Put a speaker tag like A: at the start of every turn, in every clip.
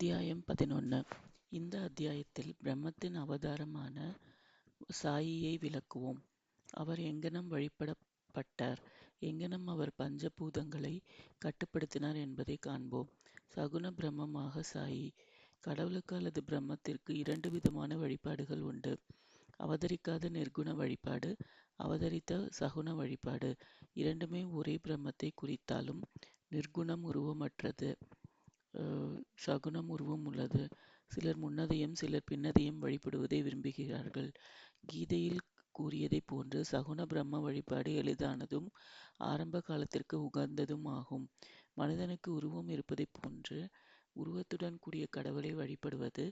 A: அத்தியாயம் பதினொன்று இந்த அத்தியாயத்தில் பிரம்மத்தின் அவதாரமான சாயியை விளக்குவோம். அவர் எங்கனம் வழிபடப்பட்டார், எங்கனம் அவர் பஞ்ச பூதங்களை கட்டுப்படுத்தினார் என்பதை காண்போம். சகுண பிரம்மமாக சாயி கடவுளுக்கு அல்லது பிரம்மத்திற்கு இரண்டு விதமான வழிபாடுகள் உண்டு. அவதரிக்காத நிர்குண வழிபாடு, அவதரித்த சகுண வழிபாடு. இரண்டுமே ஒரே பிரம்மத்தை குறித்தாலும் நிர்குணம் உருவமற்றது, சகுனம் உருவம் உள்ளது. சிலர் முன்னதையும் சிலர் பின்னதையும் வழிபடுவதை விரும்புகிறார்கள். கீதையில் கூறியதைப் போன்று சகுன பிரம்ம வழிபாடு எளிதானதும் ஆரம்ப காலத்திற்கு உகந்ததும் ஆகும். மனிதனுக்கு உருவம் இருப்பதைப் போன்று உருவத்துடன் கூடிய கடவுளை வழிபடுவது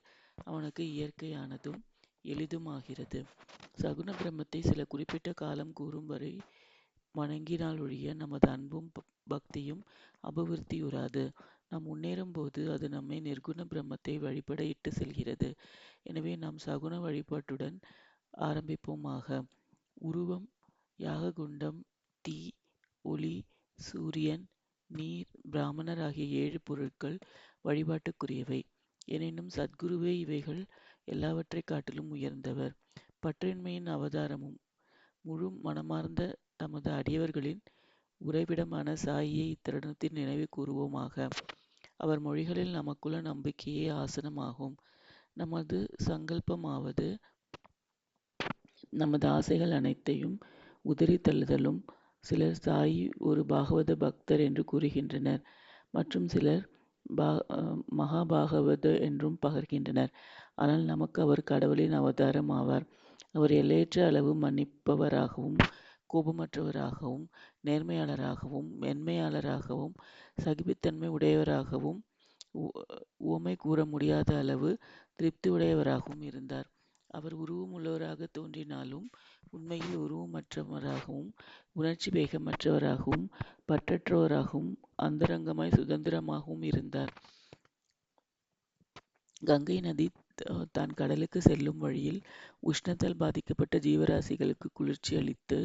A: அவனுக்கு இயற்கையானதும் எளிதுமாகிறது. சகுண பிரம்மத்தை சில குறிப்பிட்ட காலம் கூறும் வரை வணங்கினால் ஒழிய நமது அன்பும் பக்தியும் அபிவிருத்தியுறாது. நாம் முன்னேறும்போது அது நம்மை நிர்குண பிரம்மத்தை வழிபட இட்டு செல்கிறது. எனவே நாம் சகுண வழிபாட்டுடன் ஆரம்பிப்போமாக. உருவம், யாககுண்டம், தீ, ஒளி, சூரியன், நீர், பிராமணர் ஆகிய ஏழு பொருட்கள் வழிபாட்டுக்குரியவை. எனினும் சத்குருவே இவைகள் எல்லாவற்றைக் காட்டிலும் உயர்ந்தவர். பற்றின்மையின் அவதாரமும் முழு மனமார்ந்த தமது அடியவர்களின் உறைவிடமான சாயியை இத்தருணத்தில் நினைவு கூறுவோமாக அவர் மொழிகளில் நமக்குள்ள நம்பிக்கையே ஆசனமாகும். நமது சங்கல்பமாவது நமது ஆசைகள் அனைத்தையும் உதறி தள்ளுதலும். சிலர் சாயி ஒரு பாகவத பக்தர் என்று கூறுகின்றனர் மற்றும் சிலர் பா மகாபாகவத என்றும் பகர்கின்றனர். ஆனால் நமக்கு அவர் கடவுளின் அவதாரம் ஆவார். அவர் எல்லையற்ற அளவு மன்னிப்பவராகவும், கோபமற்றவராகவும், நேர்மையாளராகவும், மென்மையாளராகவும், சகிப்புத்தன்மை உடையவராகவும், உவமை கூற முடியாத அளவு திருப்தி உடையவராகவும் இருந்தார். அவர் உருவமுள்ளவராக தோன்றினாலும் உண்மையில் உருவமற்றவராகவும், உணர்ச்சி வேகமற்றவராகவும், பற்றற்றவராகவும், அந்தரங்கமாய் சுதந்திரமாகவும் இருந்தார். கங்கை நதி தான் கடலுக்கு செல்லும் வழியில் உஷ்ணத்தால் பாதிக்கப்பட்ட ஜீவராசிகளுக்கு குளிர்ச்சி அளித்து,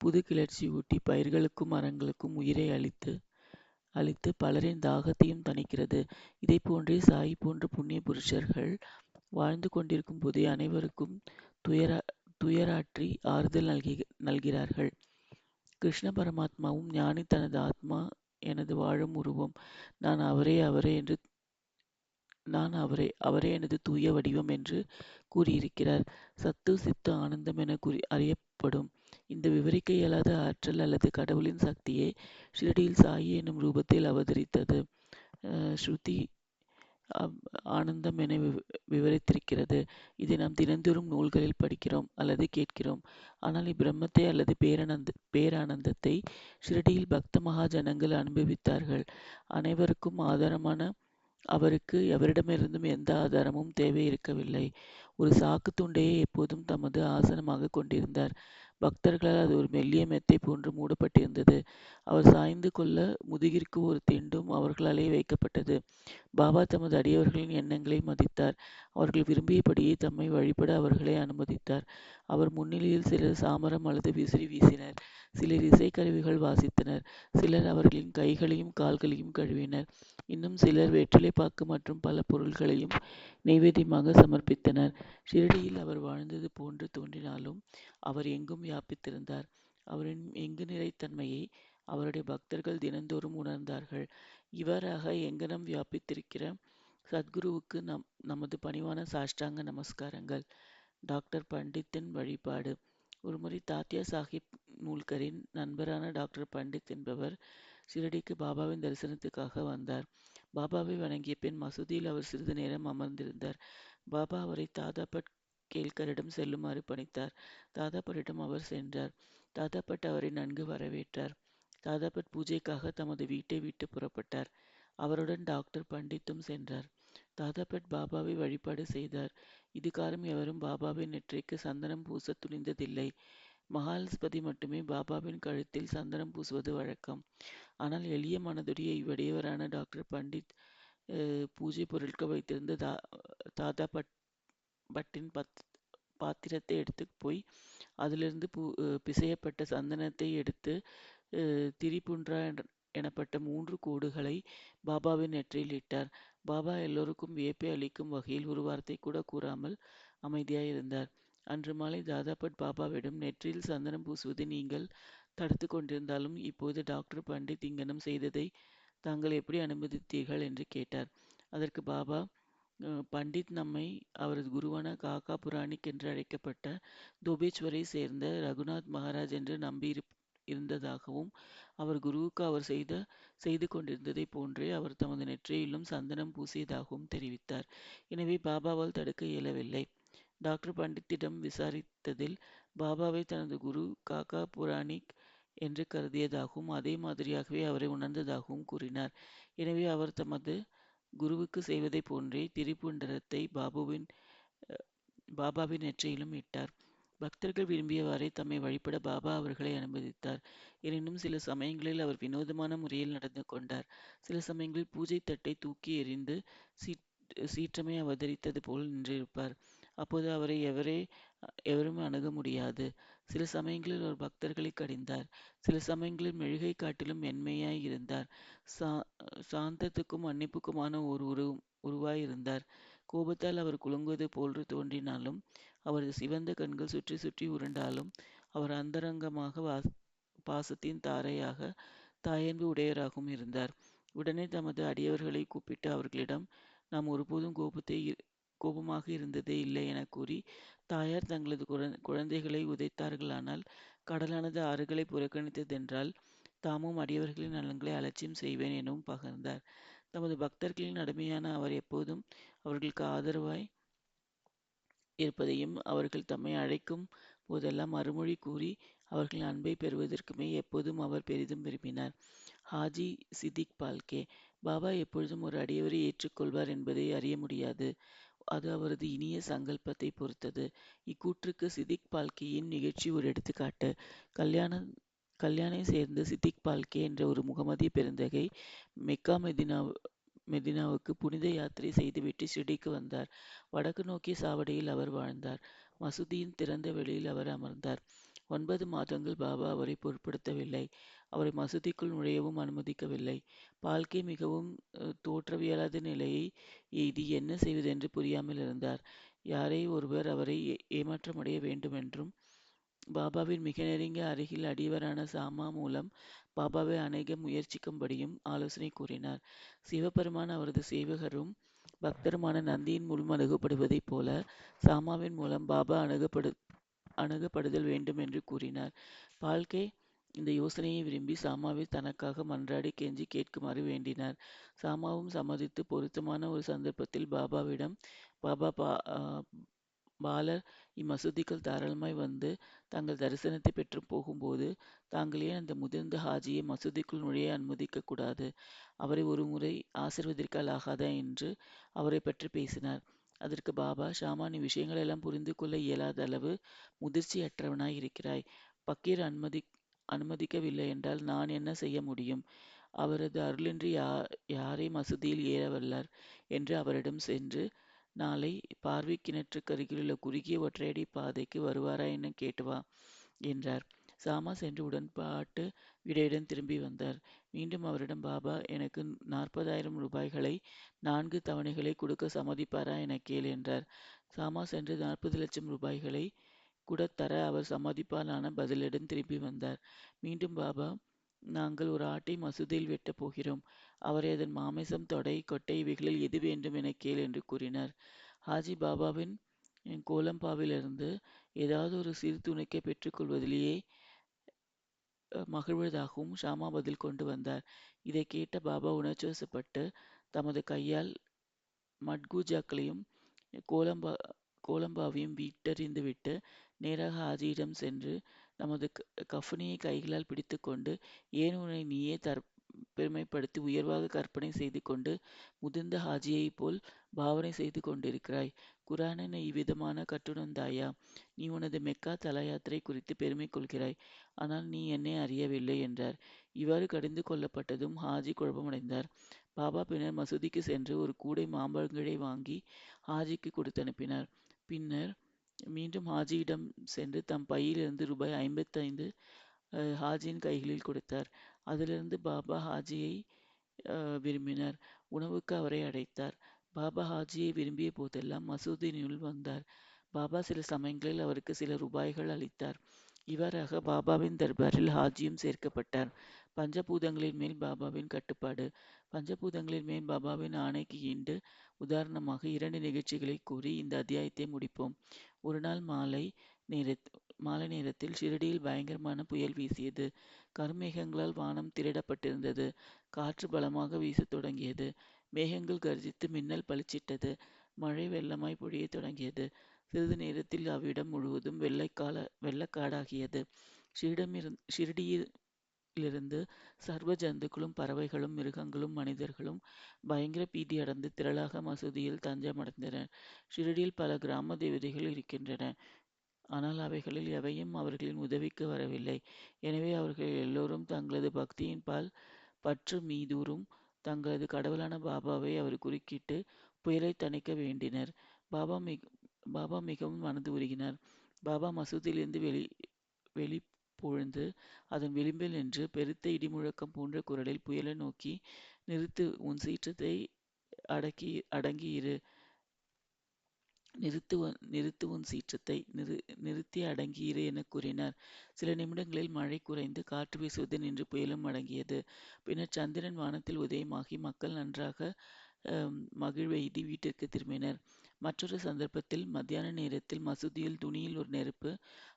A: புது கிளர்ச்சி ஊட்டி பயிர்களுக்கும் மரங்களுக்கும் உயிரை அளித்து, பலரின் தாகத்தையும் தணிக்கிறது. இதை போன்றே சாயி போன்ற புண்ணிய புருஷர்கள் வாழ்ந்து கொண்டிருக்கும் போதே அனைவருக்கும் துயராற்றி ஆறுதல் நல்கி நல்கிறார்கள். கிருஷ்ண பரமாத்மாவும் ஞானி தனது ஆத்மா எனது வாழும் உருவம். நான் அவரே அவரை என்று நான் அவரை அவரே எனது தூய வடிவம் என்று கூறியிருக்கிறார். சத்து, சித்து, ஆனந்தம் என கூறி அறியப்படும் இந்த விவரிக்க இயலாத ஆற்றல் அல்லது கடவுளின் சக்தியே ஷிரடியில் சாயி என்னும் ரூபத்தில் அவதரித்தது. ஸ்ருதி ஆனந்தம் என விவரித்திருக்கிறது. இதை நாம் தினந்தோறும் நூல்களில் படிக்கிறோம் அல்லது கேட்கிறோம். ஆனால் இப்பிரம்மத்தை அல்லது பேரானந்தத்தை ஷிரடியில் பக்த மகாஜனங்கள் அனுபவித்தார்கள். அனைவருக்கும் ஆதாரமான அவருக்கு எவரிடமிருந்தும் எந்த ஆதாரமும் தேவை இருக்கவில்லை. ஒரு சாக்கு துண்டையே எப்போதும் தமது ஆசனமாக கொண்டிருந்தார். பக்தர்களால் அது ஒரு மெல்லிய மெத்தை போன்று மூடப்பட்டிருந்தது. அவர் சாய்ந்து கொள்ள முதுகிற்கு ஒரு திண்டும் அவர்களாலேயே வைக்கப்பட்டது. பாபா தமது அடியவர்களின் எண்ணங்களை மதித்தார். அவர்கள் விரும்பியபடியே தம்மை வழிபட அவர்களை அனுமதித்தார். அவர் முன்னிலையில் சிலர் சாமரம் அல்லது விசிறி வீசினர். சிலர் இசைக்கருவிகள் வாசித்தனர். சிலர் அவர்களின் கைகளையும் கால்களையும் கழுவினர். இன்னும் சிலர் வெற்றிலைப்பாக்கு மற்றும் பல பொருள்களையும் நைவேத்தியமாக சமர்ப்பித்தனர். ஷிரடியில் அவர் வாழ்ந்தது போன்று தோன்றினாலும் அவர் எங்கும் வியாபித்திருந்தார். அவரின் எங்கு நிறைத்தன்மையை அவருடைய பக்தர்கள் தினந்தோறும் உணர்ந்தார்கள். இவ்வாறாக எங்கனம் வியாபித்திருக்கிற சத்குருவுக்கு நம் நமது பணிவான சாஷ்டாங்க நமஸ்காரங்கள். டாக்டர் பண்டித்தின் வழிபாடு ஒருமுறை தாத்தியா சாஹிப் நூல்கரின் நண்பரான டாக்டர் பண்டித் என்பவர் ஷிரடிக்கு பாபாவின் தரிசனத்துக்காக வந்தார். பாபாவை வணங்கிய பின் மசூதியில் அவர் சிறிது நேரம் அமர்ந்திருந்தார். பாபா அவரை தாதாபட் கேல்கரிடம் செல்லுமாறு பணித்தார். தாதாபட்டிடம் அவர் சென்றார். தாதாபட் அவரை நன்கு வரவேற்றார். தாதாபட் பூஜைக்காக தமது வீட்டை விட்டு புறப்பட்டார். அவருடன் டாக்டர் பண்டித்தும் சென்றார். தாதாபட் பாபாவை வழிபாடு செய்தார். இதுகாறும் எவரும் பாபாவின் நெற்றிக்கு சந்தனம் பூசத் துணிந்ததில்லை. மகாலஸ்பதி மட்டுமே பாபாவின் கழுத்தில் சந்தனம் பூசுவது வழக்கம். ஆனால் எளிய மனதுடைய இவ்வடியவரான டாக்டர் பண்டித் பூஜை பொருட்கள் வைத்திருந்த பத் பாத்திரத்தை எடுத்து போய் அதிலிருந்து பிசையப்பட்ட சந்தனத்தை எடுத்து திரிபுன்றா எனப்பட்ட மூன்று கோடுகளை பாபாவின் நெற்றியில் இட்டார். பாபா எல்லோருக்கும் வியப்பை அளிக்கும் வகையில் ஒரு வார்த்தை கூட கூறாமல் அமைதியாயிருந்தார் அன்று மாலை தாதாபட் பாபாவிடம் நெற்றியில் சந்தனம் பூசுவதை நீங்கள் தடுத்து கொண்டிருந்தாலும் இப்போது டாக்டர் பண்டித் இங்கனம் செய்ததை தாங்கள் எப்படி அனுமதித்தீர்கள் என்று கேட்டார். அதற்கு பாபா பண்டித் நம்மை அவரது குருவான காக்கா புராணிக் என்று அழைக்கப்பட்ட துபேஸ்வரை சேர்ந்த ரகுநாத் மகாராஜ் என்று நம்பி இருந்ததாகவும் அவர் குருவுக்கு அவர் செய்த செய்து கொண்டிருந்ததை போன்றே அவர் தமது நெற்றியிலும் சந்தனம் பூசியதாகவும் தெரிவித்தார். எனவே பாபாவால் தடுக்க இயலவில்லை. டாக்டர் பண்டித்திடம் விசாரித்ததில் பாபாவை தனது குரு காக்கா புராணிக் என்று கருதியதாகவும் அதே மாதிரியாகவே அவரை உணர்ந்ததாகவும் கூறினார். எனவே அவர் தமது குருவுக்கு செய்வதை போன்றே திரிபுண்டரத்தை பாபுவின் பாபாவின் நெற்றியிலும் இட்டார். பக்தர்கள் விரும்பியவாறே தம்மை வழிபட பாபா அவர்களை அனுமதித்தார். எனினும் சில சமயங்களில் அவர் வினோதமான முறையில் நடந்து கொண்டார். சில சமயங்களில் பூஜை தட்டை தூக்கி எறிந்து சீற்றமே அவதரித்தது போல் நின்றிருப்பார். அப்போது அவரை எவரே எவரும் அணுக முடியாது. சில சமயங்களில் ஒரு பக்தர்களை கடிந்தார். சில சமயங்களில் மெழுகை காட்டிலும் மென்மையாய் இருந்தார். சா சாந்தத்துக்கும் மன்னிப்புக்குமான ஒரு உரு உருவாய் இருந்தார் கோபத்தால் அவர் குலுங்குவது போன்று தோன்றினாலும் அவரது சிவந்த கண்கள் சுற்றி சுற்றி உருண்டாலும் அவர் அந்தரங்கமாக பாசத்தின் தாரையாக தாயன்பு உடையராகவும் இருந்தார். உடனே தமது அடியவர்களை கூப்பிட்டு அவர்களிடம் நாம் ஒருபோதும் கோபத்தை கோபமாக இருந்ததே இல்லை என கூறி தாயார் தங்களது குழந்தைகளை உதைத்தார்களானால் கடலானது ஆறுகளை புறக்கணித்ததென்றால் தாமும் அடியவர்களின் நலன்களை அலட்சியம் செய்வேன் எனவும் பகர்ந்தார். தமது பக்தர்களின் அடிமையான அவர் எப்போதும் அவர்களுக்கு ஆதரவாய் இருப்பதையும் அவர்கள் தம்மை அழைக்கும் போதெல்லாம் மறுமொழி கூறி அவர்களின் அன்பை பெறுவதற்குமே எப்போதும் அவர் பெரிதும் விரும்பினார். ஹாஜி சிதிக் பால்கே பாபா எப்பொழுதும் ஒரு அடியவரை ஏற்றுக்கொள்வார் என்பதை அறிய முடியாது. அது அவரது இனிய சங்கல்பத்தை பொறுத்தது. இக்கூற்றுக்கு சிதிக் பால்கியின் நிகழ்ச்சி ஒரு எடுத்துக்காட்டு. கல்யாண கல்யாணை சேர்ந்த சித்திக் பால்கே என்ற ஒரு முகமதிய பெருந்தகை மெக்கா மெதினா மெதினாவுக்கு புனித யாத்திரை செய்துவிட்டு ஷிர்டிக்கு வந்தார். வடக்கு நோக்கிய சாவடியில் அவர் வாழ்ந்தார். மசூதியின் திறந்த வெளியில் அவர் அமர்ந்தார். ஒன்பது மாதங்கள் பாபா அவரை பொருட்படுத்தவில்லை. அவரை மசூதிக்குள் நுழையவும் அனுமதிக்கவில்லை. பால்கே மிகவும் தோற்றவியலாத நிலையை எய்தி என்ன செய்வதென்று புரியாமல் இருந்தார். யாரை ஒருவர் அவரை ஏமாற்றமடைய வேண்டுமென்றும் பாபாவின் மிக நெருங்கிய அருகில் அடியவரான சாமா மூலம் பாபாவை அணைக முயற்சிக்கும்படியும் ஆலோசனை கூறினார். சிவபெருமான் அவரது சேவகரும் பக்தருமான நந்தியின் மூலம் அணுகப்படுவதைப் போல சாமாவின் மூலம் பாபா அணுகப்படு அணுகப்படுதல் வேண்டும் என்று கூறினார். பால்கே இந்த யோசனையை விரும்பி சாமாவை தனக்காக மன்றாடி கெஞ்சி கேட்குமாறு வேண்டினார். சாமாவும் சம்மதித்து பொருத்தமான ஒரு சந்தர்ப்பத்தில் பாபாவிடம் பாபா பா பாலர் இம்மசூதிகள் தாராளமாய் வந்து தங்கள் தரிசனத்தை பெற்று போகும்போது தாங்களே அந்த முதிர்ந்த ஹாஜியை மசூதிக்குள் நுழைய அனுமதிக்க கூடாது. அவரை ஒரு முறை ஆசிர்வதிற்கால் ஆகாதா? என்று அவரை பற்றி பேசினார். அதற்கு பாபா ஷாமா நீ விஷயங்கள் எல்லாம் புரிந்து கொள்ள இயலாத அளவு முதிர்ச்சியற்றவனாய் இருக்கிறாய். பக்கீர் அனுமதி அனுமதிக்கவில்லை என்றால் நான் என்ன செய்ய முடியும்? அவரது அருளின்றி யா யாரை மசூதியில் ஏற வல்லார் என்று அவரிடம் சென்று நாளை பார்வை கிணற்றுக்கு அருகிலுள்ள குறுகிய ஒற்றையடி பாதைக்கு வருவாரா என கேட்டு வா என்றார். சாமா சென்று உடன்பாட்டு விடையுடன் திரும்பி வந்தார். மீண்டும் அவரிடம் பாபா எனக்கு நாற்பதாயிரம் ரூபாய்களை நான்கு தவணைகளை கொடுக்க சம்மதிப்பாரா என கேள் என்றார். சாமா சென்று நாற்பது லட்சம் ரூபாய்களை கூட தர அவர் சம்மதிப்பாரான பதிலுடன் திரும்பி வந்தார். மீண்டும் பாபா நாங்கள் ஒரு ஆட்டை மசூதியில் வெட்டப் போகிறோம். அவரை அதன் மாமிசம் தொடை கொட்டை இவைகளில் எது வேண்டும் என கேள் என்று கூறினார். ஹாஜி பாபாவின் கோலம்பாவிலிருந்து ஏதாவது ஒரு சிறு துணிக்கை பெற்றுக்கொள்வதிலேயே மகிழ்வதாகவும் ஷாமா பதில் கொண்டு வந்தார். இதை கேட்ட பாபா உணர்ச்சிவசப்பட்டு தமது கையால் மட்கூஜாக்களையும் கோலம்பா கோலம்பாவையும் வீட்டறிந்துவிட்டு நேராக ஆஜியிடம் சென்று நமது கஃனியை கைகளால் பிடித்துக்கொண்டு ஏன் உன்னை நீயே தற் பெருமைப்படுத்தி உயர்வாக கற்பனை செய்து கொண்டு முதிர்ந்த ஹாஜியைப் போல் பாவனை செய்து கொண்டிருக்கிறாய். குரானின் இவ்விதமான கற்றுணர்ந்தாயா நீ உனது மெக்கா தல யாத்திரை குறித்து பெருமை கொள்கிறாய். ஆனால் நீ என்னை அறியவில்லை என்றார். இவ்வாறு கடிந்து கொள்ளப்பட்டதும் ஹாஜி குழப்பமடைந்தார். பாபா பின்னர் மசூதிக்கு சென்று ஒரு கூடை மாம்பழங்களை வாங்கி ஹாஜிக்கு கொடுத்து அனுப்பினார் பின்னர் மீண்டும் ஹாஜியிடம் சென்று தம் பையிலிருந்து ரூபாய் ஐம்பத்தைந்து ஹாஜியின் கைகளில் கொடுத்தார். அதிலிருந்து பாபா ஹாஜியை விரும்பினார். உணவுக்கு அவரை அடைத்தார் பாபா ஹாஜியை விரும்பிய போதெல்லாம் மசூதினுள் வந்தார். பாபா சில சமயங்களில் அவருக்கு சில ரூபாய்கள் அளித்தார். இவ்வாறாக பாபாவின் தர்பாரில் ஹாஜியும் சேர்க்கப்பட்டார். பஞ்சபூதங்களின் மேல் பாபாவின் கட்டுப்பாடு பஞ்சபூதங்களின் மேல் பாபாவின் ஆணைக்கு ஈண்டு உதாரணமாக இரண்டு நிகழ்ச்சிகளை கூறி இந்த அத்தியாயத்தை முடிப்போம். ஒரு நாள் மாலை நேரத் மாலை நேரத்தில் ஷிரடியில் பயங்கரமான புயல் வீசியது. கருமேகங்களால் வானம் திரடப்பட்டிருந்தது. காற்று பலமாக வீசத் தொடங்கியது. மேகங்கள் கர்ஜித்து மின்னல் பளிச்சிட்டது. மழை வெள்ளமாய் பொழியத் தொடங்கியது. சிறிது நேரத்தில் அவ்விடம் முழுவதும் வெள்ளைக்கால வெள்ளக்காடாகியது. ஷிரிடமிருந் ஷிரடியிலிருந்து சர்வ ஜந்துக்களும் பறவைகளும் மிருகங்களும் மனிதர்களும் பயங்கர பீதி அடைந்து திரளாக மசூதியில் தஞ்சமடைந்தனர். ஷிரடியில் பல கிராம தேவதைகள் இருக்கின்றன. ஆனால் அவைகளில் எவையும் அவர்களின் உதவிக்கு வரவில்லை. எனவே அவர்கள் எல்லோரும் தங்களது பக்தியின் பால் பற்று மீதூரும் தங்களது கடவுளான பாபாவை அவர் குறுக்கிட்டு புயலை தணிக்க வேண்டினர். பாபா மிக பாபா மிகவும் மனது உருகினார். பாபா மசூதியிலிருந்து வெளி வெளி பொழுந்து அதன் விளிம்பில் நின்று பெருத்த இடிமுழக்கம் போன்ற குரலில் புயலை நோக்கி நிறுத்து உன் சீற்றத்தை அடக்கி அடங்கி நிறுத்துவ நிறுத்து உன் சீற்றத்தை நிறு நிறுத்தி அடங்கியிரு என கூறினார். சில நிமிடங்களில் மழை குறைந்து காற்று வீசுவது நின்று புயலும் அடங்கியது. பின்னர் சந்திரன் வானத்தில் உதயமாகி மக்கள் நன்றாக மகிழ்வெய்தி வீட்டிற்கு திரும்பினர். மற்றொரு சந்தர்ப்பத்தில் மத்தியான நேரத்தில் மசூதியில் துணியில் ஒரு நெருப்பு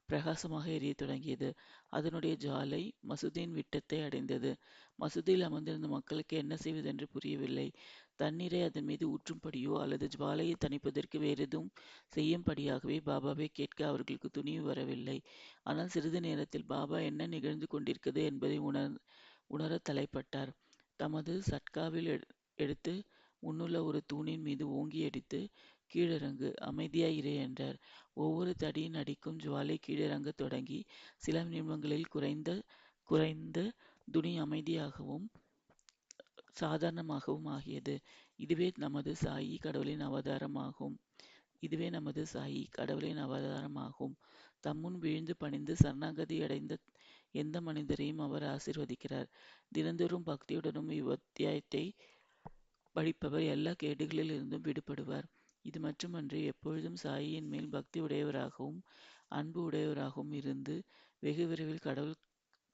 A: பிரகாசமாக எரியத் தொடங்கியது. அதனுடைய ஜாலை மசூதியின் விட்டத்தை அடைந்தது. மசூதியில் அமர்ந்திருந்த மக்களுக்கு என்ன செய்வதென்று புரியவில்லை. தண்ணீரை அதன் மீது ஊற்றும்படியோ அல்லது ஜுவாலையை தணிப்பதற்கு வேறெதுவும் செய்யும்படியாகவே பாபாவை கேட்க அவர்களுக்கு துணிவு வரவில்லை. ஆனால் சிறிது நேரத்தில் பாபா என்ன நிகழ்ந்து கொண்டிருக்கிறது என்பதை உணர் உணரத் தலைப்பட்டார். தமது சட்காவில் எடுத்து முன்னுள்ள ஒரு தூணின் மீது ஓங்கி அடித்து கீழிறங்கு அமைதியாய் என்றார். ஒவ்வொரு தடியின் அடிக்கும் ஜுவாலை கீழிறங்க தொடங்கி சில நிமிடங்களில் குறைந்த குறைந்து துணி அமைதியாகவும் சாதாரணமாகவும் ஆகியது. இதுவே நமது சாயி கடவுளின் அவதாரமாகும். இதுவே நமது சாயி கடவுளின் அவதாரமாகும். தம்முன் வீழ்ந்து பணிந்து சரணாகதி அடைந்த எந்த மனிதரையும் அவர் ஆசீர்வதிக்கிறார். தினந்தோறும் பக்தியுடனும் இவ்வத்தியாயத்தை படிப்பவர் எல்லா கேடுகளில் இருந்தும் விடுபடுவார். இது மட்டுமன்றி எப்பொழுதும் சாயியின் மேல் பக்தி உடையவராகவும் அன்பு உடையவராகவும் இருந்து வெகு விரைவில் கடவுள்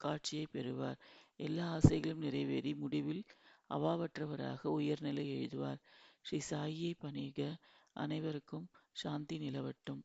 A: காட்சியைப் பெறுவார். எல்லா ஆசைகளும் நிறைவேறி முடிவில் அவாவற்றவராக உயர்நிலை எழுதுவார் ஸ்ரீ சாயியை பணிக. அனைவருக்கும் சாந்தி நிலவட்டும்.